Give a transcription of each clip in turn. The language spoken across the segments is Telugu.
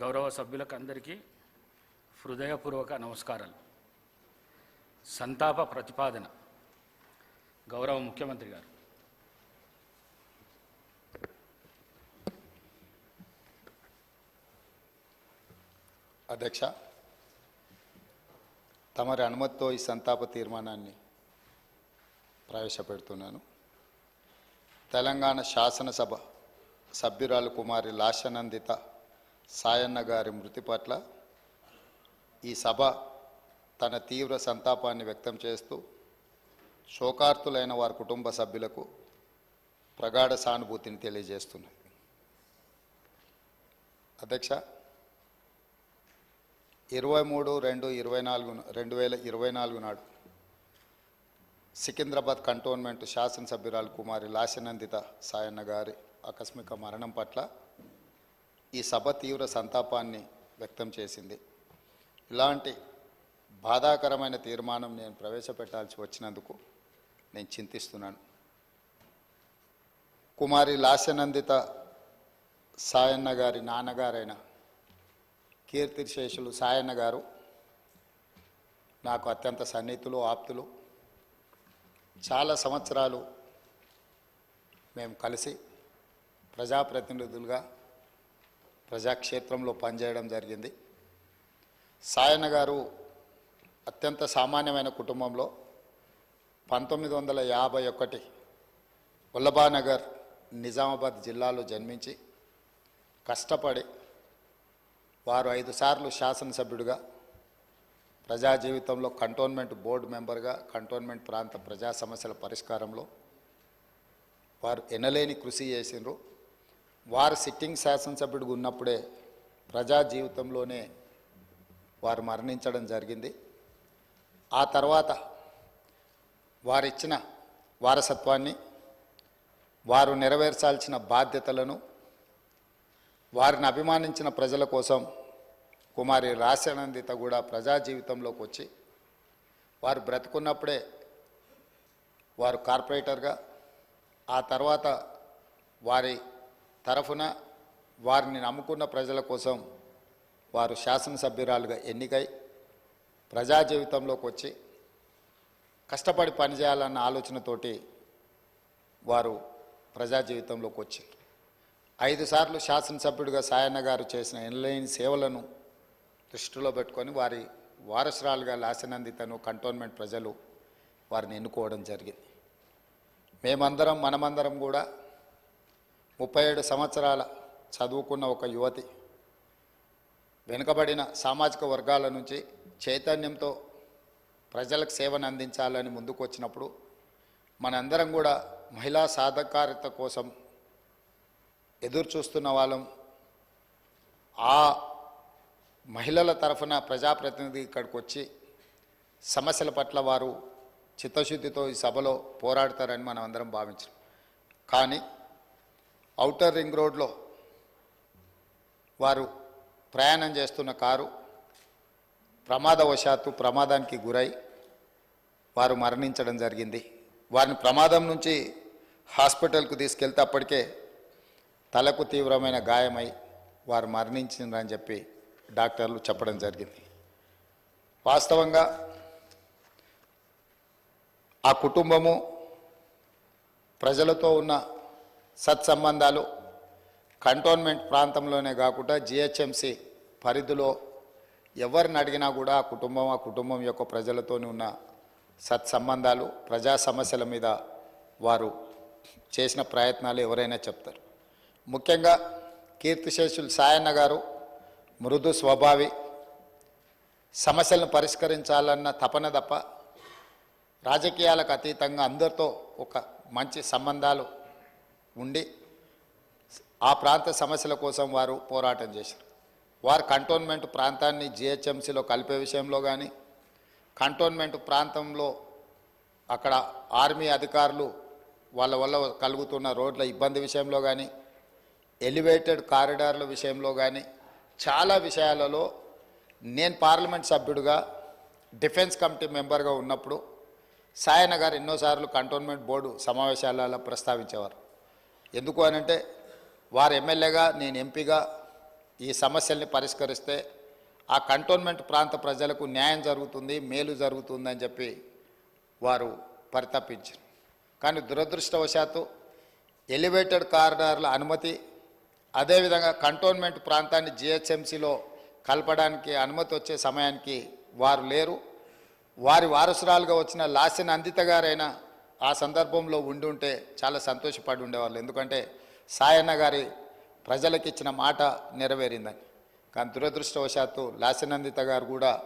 గౌరవ సభ్యులకు అందరికీ హృదయపూర్వక నమస్కారాలు. సంతాప ప్రతిపాదన. గౌరవ ముఖ్యమంత్రి గారు. అధ్యక్ష తమరి అనుమతితో ఈ సంతాప తీర్మానాన్ని ప్రవేశపెడుతున్నాను. తెలంగాణ శాసనసభ సభ్యురాలు కుమారి లాశనందిత సాయన్న గారి మృతి పట్ల ఈ సభ తన తీవ్ర సంతాపాన్ని వ్యక్తం చేస్తూ శోకార్తులైన వారి కుటుంబ సభ్యులకు ప్రగాఢ సానుభూతిని తెలియజేస్తున్నది అధ్యక్ష ఇరవై మూడు రెండు ఇరవై నాలుగు రెండు వేల ఇరవై నాలుగు నాడు సికింద్రాబాద్ కంటోన్మెంట్ శాసనసభ్యురాలు కుమారి లాసినందిత సాయన్న గారి ఆకస్మిక మరణం పట్ల ఈ సభ తీవ్ర సంతాపాన్ని వ్యక్తం చేసింది. ఇలాంటి బాధాకరమైన తీర్మానం నేను ప్రవేశపెట్టాల్సి వచ్చినందుకు నేను చింతిస్తున్నాను. కుమారి లాస్యనందిత సాయన్న గారి నాన్నగారైన కీర్తిశేషులు సాయన్న గారు నాకు అత్యంత సన్నిహితులు ఆప్తులు. చాలా సంవత్సరాలు మేము కలిసి ప్రజాప్రతినిధులుగా ప్రజాక్షేత్రంలో పనిచేయడం జరిగింది. సాయన్న గారు అత్యంత సామాన్యమైన కుటుంబంలో పంతొమ్మిది వందల యాభై ఒకటి వల్లభానగర్ నిజామాబాద్ జిల్లాలో జన్మించి కష్టపడి వారు ఐదు సార్లు శాసనసభ్యుడిగా ప్రజా జీవితంలో కంటోన్మెంట్ బోర్డు మెంబర్గా కంటోన్మెంట్ ప్రాంత ప్రజా సమస్యల పరిష్కారంలో వారు ఎనలేని కృషి చేసిండ్రు. వారు సిట్టింగ్ శాసనసభ్యుడిగా ఉన్నప్పుడే ప్రజా జీవితంలోనే వారు మరణించడం జరిగింది. ఆ తర్వాత వారిచ్చిన వారసత్వాన్ని వారు నెరవేర్చాల్సిన బాధ్యతలను వారిని అభిమానించిన ప్రజల కోసం కుమారి రాశానందిత కూడా ప్రజా జీవితంలోకి వచ్చి వారు బ్రతుకున్నప్పుడే వారు కార్పొరేటర్గా ఆ తర్వాత వారి తరఫున వారిని నమ్ముకున్న ప్రజల కోసం వారు శాసనసభ్యురాలుగా ఎన్నికై ప్రజా జీవితంలోకి వచ్చి కష్టపడి పనిచేయాలన్న ఆలోచనతోటి వారు ప్రజా జీవితంలోకి వచ్చారు. ఐదు సార్లు శాసనసభ్యుడిగా సాయన్న గారు చేసిన ఎన్లైన్ సేవలను దృష్టిలో పెట్టుకొని వారి వారసురాలుగా లాసనందితను కంటోన్మెంట్ ప్రజలు వారిని ఎన్నుకోవడం జరిగింది. మేమందరం మనమందరం కూడా ముప్పై ఏడు సంవత్సరాల చదువుకున్న ఒక యువతి వెనుకబడిన సామాజిక వర్గాల నుంచి చైతన్యంతో ప్రజలకు సేవను అందించాలని ముందుకు వచ్చినప్పుడు మనందరం కూడా మహిళా సాధకారిత కోసం ఎదురు చూస్తున్న వాళ్ళం. ఆ మహిళల తరఫున ప్రజాప్రతినిధి ఇక్కడికి వచ్చి సమస్యల పట్ల వారు చిత్తశుద్ధితో ఈ సభలో పోరాడతారని మనం అందరం భావించాం. కానీ ఔటర్ రింగ్ రోడ్లో వారు ప్రయాణం చేస్తున్న కారు ప్రమాదవశాత్తు ప్రమాదానికి గురై వారు మరణించడం జరిగింది. వారిని ప్రమాదం నుంచి హాస్పిటల్కు తీసుకెళ్తే అప్పటికే తలకు తీవ్రమైన గాయమై వారు మరణించిందని చెప్పి డాక్టర్లు చెప్పడం జరిగింది. వాస్తవంగా ఆ కుటుంబము ప్రజలతో ఉన్న సత్సంబంధాలు కంటోన్మెంట్ ప్రాంతంలోనే కాకుండా జిహెచ్ఎంసి పరిధిలో ఎవరిని అడిగినా కూడా ఆ కుటుంబం ఆ కుటుంబం యొక్క ప్రజలతోని ఉన్న సత్సంబంధాలు ప్రజా సమస్యల మీద వారు చేసిన ప్రయత్నాలు ఎవరైనా చెప్తారు. ముఖ్యంగా కీర్తిశేషులు సాయన్న గారు మృదు స్వభావి సమస్యలను పరిష్కరించాలన్న తపన తప్ప రాజకీయాలకు అతీతంగా అందరితో ఒక మంచి సంబంధాలు ఉండి ఆ ప్రాంత సమస్యల కోసం వారు పోరాటం చేశారు. వారు కంటోన్మెంట్ ప్రాంతాన్ని జిహెచ్ఎంసీలో కలిపే విషయంలో కానీ కంటోన్మెంట్ ప్రాంతంలో అక్కడ ఆర్మీ అధికారులు వాళ్ళ వల్ల కలుగుతున్న రోడ్ల ఇబ్బంది విషయంలో కానీ ఎలివేటెడ్ కారిడార్ల విషయంలో కానీ చాలా విషయాలలో నేను పార్లమెంట్ సభ్యుడిగా డిఫెన్స్ కమిటీ మెంబర్గా ఉన్నప్పుడు సాయన గారు ఎన్నోసార్లు కంటోన్మెంట్ బోర్డు సమావేశాలలో ప్రస్తావించేవారు. ఎందుకు అనంటే వారు ఎమ్మెల్యేగా నేను ఎంపీగా ఈ సమస్యల్ని పరిష్కరిస్తే ఆ కంటోన్మెంట్ ప్రాంత ప్రజలకు న్యాయం జరుగుతుంది మేలు జరుగుతుంది అని చెప్పి వారు పరితపించారు. కానీ దురదృష్టవశాత్తు ఎలివేటెడ్ కారిడార్ల అనుమతి అదేవిధంగా కంటోన్మెంట్ ప్రాంతాన్ని జిహెచ్ఎంసీలో కలపడానికి అనుమతి వచ్చే సమయానికి వారు లేరు. వారి వారసురాలుగా వచ్చిన లాసిన్ అందిత గారైనా ఆ సందర్భంలో ఉండి ఉంటే చాలా సంతోషపడి ఉండేవాళ్ళు. ఎందుకంటే సాయన్న గారి ప్రజలకు ఇచ్చిన మాట నెరవేరిందని. కానీ దురదృష్టవశాత్తు లాసినందిత గారు కూడా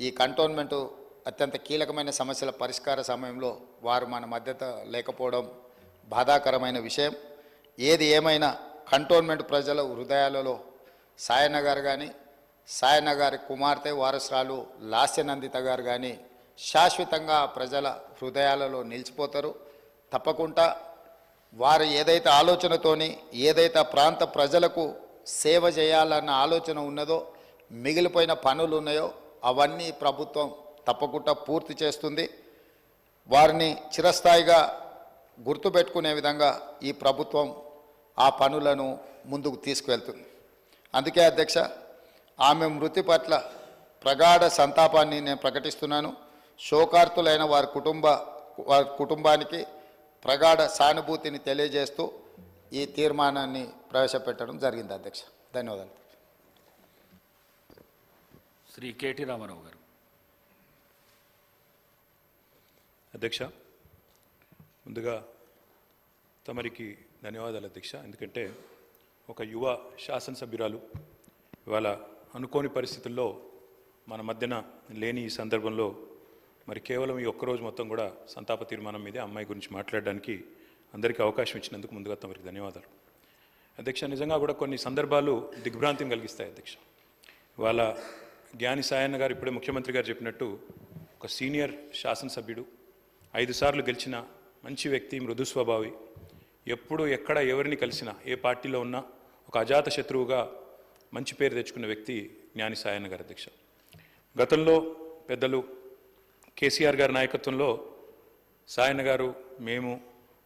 ఈ కంటోన్మెంటు అత్యంత కీలకమైన సమస్యల పరిష్కార సమయంలో వారు మన మధ్యత లేకపోవడం బాధాకరమైన విషయం. ఏది ఏమైనా కంటోన్మెంట్ ప్రజల హృదయాలలో సాయన్న గారు కానీ సాయన్న గారి కుమార్తె వారసురాలు లాస్యనందిత గారు కానీ శాశ్వతంగా ప్రజల హృదయాలలో నిలిచిపోతారు. తప్పకుండా వారు ఏదైతే ఆలోచనతోని ఏదైతే ఆ ప్రాంత ప్రజలకు సేవ చేయాలన్న ఆలోచన ఉన్నదో మిగిలిపోయిన పనులు ఉన్నాయో అవన్నీ ప్రభుత్వం తప్పకుండా పూర్తి చేస్తుంది. వారిని చిరస్థాయిగా గుర్తుపెట్టుకునే విధంగా ఈ ప్రభుత్వం ఆ పనులను ముందుకు తీసుకువెళ్తుంది. అందుకే అధ్యక్ష ఆమె మృతి పట్ల ప్రగాఢ సంతాపాన్ని నేను ప్రకటిస్తున్నాను. శోకార్తులైన వారి కుటుంబ వారి కుటుంబానికి ప్రగాఢ సానుభూతిని తెలియజేస్తూ ఈ తీర్మానాన్ని ప్రవేశపెట్టడం జరిగింది అధ్యక్ష. ధన్యవాదాలు. శ్రీ కేటీ రామారావు గారు. అధ్యక్ష ముందుగా తమరికి ధన్యవాదాలు అధ్యక్ష. ఎందుకంటే ఒక యువ శాసనసభ్యురాలు ఇవాళ అనుకోని పరిస్థితుల్లో మన మధ్యన లేని ఈ సందర్భంలో మరి కేవలం ఈ ఒక్కరోజు మొత్తం కూడా సంతాప తీర్మానం మీదే అమ్మాయి గురించి మాట్లాడడానికి అందరికీ అవకాశం ఇచ్చినందుకు ముందుగా తమరికి ధన్యవాదాలు. అధ్యక్ష నిజంగా కూడా కొన్ని సందర్భాలు దిగ్భ్రాంతిని కలిగిస్తాయి అధ్యక్ష. ఇవాళ జ్ఞాని సాయన్న గారు ఇప్పుడే ముఖ్యమంత్రి గారు చెప్పినట్టు ఒక సీనియర్ శాసనసభ్యుడు ఐదు సార్లు గెలిచిన మంచి వ్యక్తి మృదు స్వభావి ఎప్పుడు ఎక్కడ ఎవరిని కలిసినా ఏ పార్టీలో ఉన్నా ఒక అజాత శత్రువుగా మంచి పేరు తెచ్చుకున్న వ్యక్తి జ్ఞాని సాయన్న గారు అధ్యక్ష. గతంలో పెద్దలు కేసీఆర్ గారి నాయకత్వంలో సాయన్న గారు మేము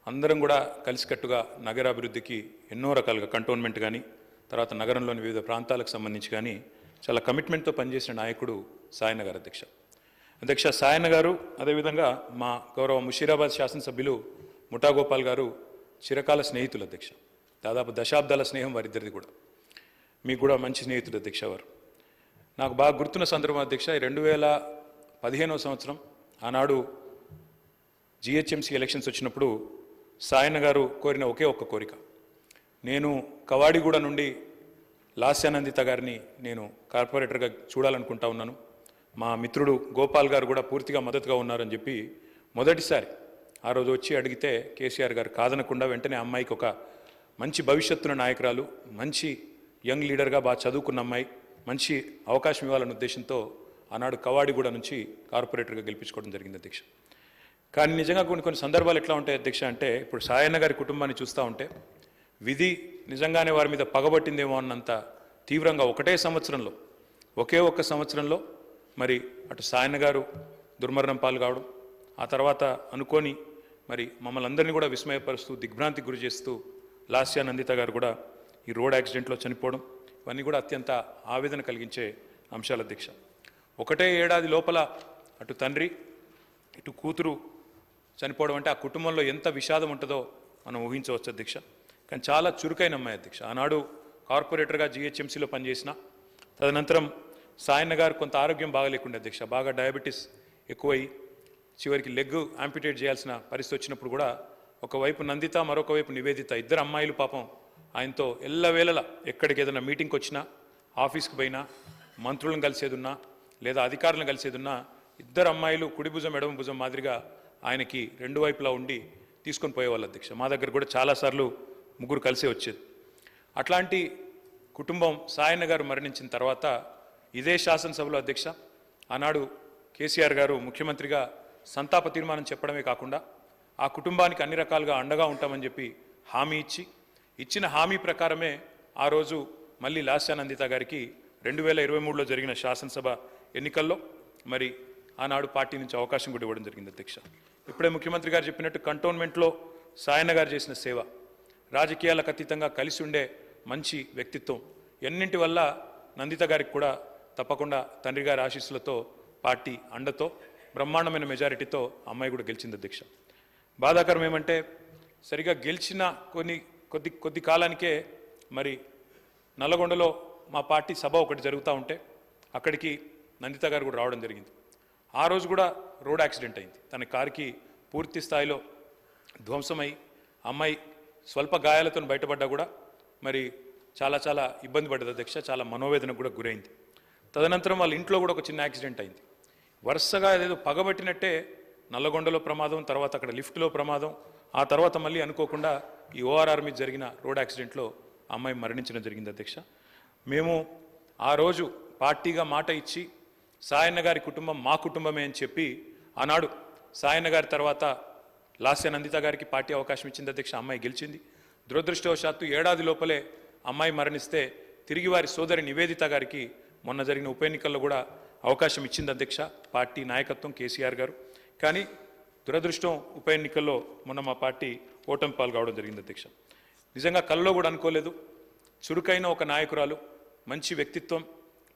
అందరం కూడా కలిసికట్టుగా నగరాభివృద్ధికి ఎన్నో రకాలుగా కంటోన్మెంట్ కానీ తర్వాత నగరంలోని వివిధ ప్రాంతాలకు సంబంధించి కానీ చాలా కమిట్మెంట్తో పనిచేసిన నాయకుడు సాయన్న గారు అధ్యక్ష. అధ్యక్ష సాయన్న గారు అదేవిధంగా మా గౌరవ ముషీరాబాద్ శాసనసభ్యులు ముఠాగోపాల్ గారు చిరకాల స్నేహితులు అధ్యక్ష. దాదాపు దశాబ్దాల స్నేహం వారిద్దరిది కూడా. మీకు కూడా మంచి స్నేహితుడు అధ్యక్ష వారు. నాకు బాగా గుర్తున్న సందర్భం అధ్యక్ష రెండు వేల పదిహేనవ సంవత్సరం ఆనాడు జిహెచ్ఎంసీ ఎలక్షన్స్ వచ్చినప్పుడు సాయన్న గారు కోరిన ఒకే ఒక్క కోరిక. నేను కవాడిగూడ నుండి లాస్యానందిత గారిని నేను కార్పొరేటర్గా చూడాలనుకుంటా ఉన్నాను. మా మిత్రుడు గోపాల్ గారు కూడా పూర్తిగా మద్దతుగా ఉన్నారని చెప్పి మొదటిసారి ఆ రోజు వచ్చి అడిగితే కేసీఆర్ గారు కాదనకుండా వెంటనే అమ్మాయికి ఒక మంచి భవిష్యత్తున్న నాయకురాలు మంచి యంగ్ లీడర్గా బాగా చదువుకున్న అమ్మాయి మంచి అవకాశం ఇవ్వాలన్న ఉద్దేశంతో ఆనాడు కవాడిగూడ నుంచి కార్పొరేటర్గా గెలిపించుకోవడం జరిగింది అధ్యక్ష. కానీ నిజంగా కొన్ని కొన్ని సందర్భాలు ఎట్లా ఉంటాయి అధ్యక్ష అంటే ఇప్పుడు సాయన్న గారి కుటుంబాన్ని చూస్తూ ఉంటే విధి నిజంగానే వారి మీద పగబట్టిందేమో అన్నంత తీవ్రంగా ఒకటే సంవత్సరంలో ఒకే ఒక్క సంవత్సరంలో మరి అటు సాయన్న గారు దుర్మరణం పాలు కావడం ఆ తర్వాత అనుకోని మరి మమ్మల్ని అందరినీ కూడా విస్మయపరుస్తూ దిగ్భ్రాంతికి గురి చేస్తూ లాస్యా నందిత గారు కూడా ఈ రోడ్ యాక్సిడెంట్లో చనిపోవడం ఇవన్నీ కూడా అత్యంత ఆవేదన కలిగించే అంశాల అధ్యక్ష. ఒకటే ఏడాది లోపల అటు తండ్రి ఇటు కూతురు చనిపోవడం అంటే ఆ కుటుంబంలో ఎంత విషాదం ఉంటుందో మనం ఊహించవచ్చు అధ్యక్ష కానీ చాలా చురుకైన అమ్మాయి అధ్యక్ష ఆనాడు కార్పొరేటర్గా జిహెచ్ఎంసీలో పనిచేసిన తదనంతరం సాయన్న గారు కొంత ఆరోగ్యం బాగలేకుండా అధ్యక్ష బాగా డయాబెటీస్ ఎక్కువై చివరికి లెగ్ ఆంపిటేట్ చేయాల్సిన పరిస్థితి వచ్చినప్పుడు కూడా ఒకవైపు నందిత మరొక వైపు నివేదిత. ఇద్దరు అమ్మాయిలు పాపం ఆయనతో ఎల్లవేళలా ఎక్కడికి ఏదైనా మీటింగ్కి వచ్చినా ఆఫీస్కి పోయినా మంత్రులను కలిసేదున్నా లేదా అధికారులను కలిసేదున్నా ఇద్దరు అమ్మాయిలు కుడి భుజం ఎడమ భుజం మాదిరిగా ఆయనకి రెండు వైపులా ఉండి తీసుకొని పోయేవాళ్ళు అధ్యక్ష. మా దగ్గర కూడా చాలాసార్లు ముగ్గురు కలిసే వచ్చేది. అట్లాంటి కుటుంబం సాయన్న గారు మరణించిన తర్వాత ఇదే శాసనసభలో అధ్యక్ష ఆనాడు కేసీఆర్ గారు ముఖ్యమంత్రిగా సంతాప తీర్మానం చెప్పడమే కాకుండా ఆ కుటుంబానికి అన్ని రకాలుగా అండగా ఉంటామని చెప్పి హామీ ఇచ్చి ఇచ్చిన హామీ ప్రకారమే ఆ రోజు మళ్ళీ లాస్యానందిత గారికి రెండు వేల ఇరవై మూడులో జరిగిన శాసనసభ ఎన్నికల్లో మరి ఆనాడు పార్టీ నుంచి అవకాశం కూడా ఇవ్వడం జరిగింది అధ్యక్ష. ఇప్పుడే ముఖ్యమంత్రి గారు చెప్పినట్టు కంటోన్మెంట్లో సాయన్న గారు చేసిన సేవ రాజకీయాలకు అతీతంగా కలిసి ఉండే మంచి వ్యక్తిత్వం ఎన్నింటి వల్ల నందిత గారికి కూడా తప్పకుండా తండ్రి గారి ఆశీస్సులతో పార్టీ అండతో బ్రహ్మాండమైన మెజారిటీతో అమ్మాయి కూడా గెలిచింది అధ్యక్ష. బాధాకరం ఏమంటే సరిగా గెలిచిన కొన్ని కొద్ది కొద్ది కాలానికే మరి నల్లగొండలో మా పార్టీ సభ ఒకటి జరుగుతూ ఉంటే అక్కడికి నందిత గారు కూడా రావడం జరిగింది. ఆ రోజు కూడా రోడ్ యాక్సిడెంట్ అయింది. తన కారుకి పూర్తి స్థాయిలో ధ్వంసమై అమ్మాయి స్వల్ప గాయాలతో బయటపడ్డా కూడా మరి చాలా చాలా ఇబ్బంది పడ్డది అధ్యక్ష చాలా మనోవేదనకు కూడా గురైంది. తదనంతరం వాళ్ళ ఇంట్లో కూడా ఒక చిన్న యాక్సిడెంట్ అయింది. వరుసగా ఏదేదో పగబట్టినట్టే నల్లగొండలో ప్రమాదం తర్వాత అక్కడ లిఫ్ట్లో ప్రమాదం ఆ తర్వాత మళ్ళీ అనుకోకుండా ఈ ఓఆర్ఆర్ మీద జరిగిన రోడ్ యాక్సిడెంట్లో అమ్మాయి మరణించడం జరిగింది అధ్యక్ష. మేము ఆ రోజు పార్టీగా మాట ఇచ్చి సాయన్న గారి కుటుంబం మా కుటుంబమే అని చెప్పి ఆనాడు సాయన్న గారి తర్వాత లాస్య నందిత గారికి పార్టీ అవకాశం ఇచ్చింది అధ్యక్ష అమ్మాయి గెలిచింది. దురదృష్టవశాత్తు ఏడాది లోపలే అమ్మాయి మరణిస్తే తిరిగి వారి సోదరి నివేదిత గారికి మొన్న జరిగిన ఉప ఎన్నికల్లో కూడా అవకాశం ఇచ్చింది అధ్యక్ష పార్టీ నాయకత్వం కేసీఆర్ గారు. కానీ దురదృష్టం ఉప ఎన్నికల్లో మొన్న మా పార్టీ ఓటమి కావడం జరిగింది అధ్యక్ష. నిజంగా కల్లో కూడా అనుకోలేదు. చురుకైన ఒక నాయకురాలు మంచి వ్యక్తిత్వం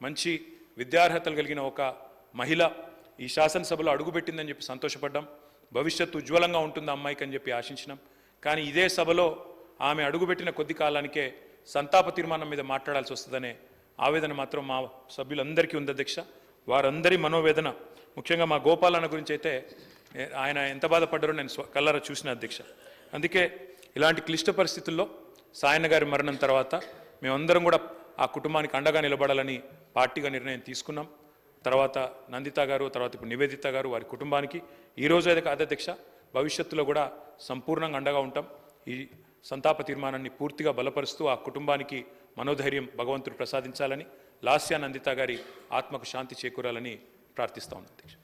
మంచి విద్యార్హతలు కలిగిన ఒక మహిళ ఈ శాసనసభలో అడుగుపెట్టిందని చెప్పి సంతోషపడ్డాం. భవిష్యత్తు ఉజ్వలంగా ఉంటుంది ఆ అమ్మాయికి అని చెప్పి ఆశించినాం. కానీ ఇదే సభలో ఆమె అడుగుపెట్టిన కొద్ది కాలానికే సంతాప తీర్మానం మీద మాట్లాడాల్సి వస్తుందనే ఆవేదన మాత్రం మా సభ్యులందరికీ ఉంది అధ్యక్ష. వారందరి మనోవేదన ముఖ్యంగా మా గోపాలన్న గురించి అయితే ఆయన ఎంత బాధపడ్డారో నేను స్వ- చూసిన అధ్యక్ష. అందుకే ఇలాంటి క్లిష్ట పరిస్థితుల్లో సాయన్న గారి మరణం తర్వాత మేమందరం కూడా ఆ కుటుంబానికి అండగా నిలబడాలని పార్టీగా నిర్ణయం తీసుకున్నాం. తర్వాత నందిత గారు తర్వాత ఇప్పుడు నివేదిత గారు వారి కుటుంబానికి. ఈ అయితే అధ్యక్ష భవిష్యత్తులో కూడా సంపూర్ణంగా అండగా ఉంటాం. ఈ సంతాప తీర్మానాన్ని పూర్తిగా బలపరుస్తూ ఆ కుటుంబానికి మనోధైర్యం భగవంతుడు ప్రసాదించాలని లాస్యా నందిత గారి ఆత్మకు శాంతి చేకూరాలని ప్రార్థిస్తా ఉంది అధ్యక్ష.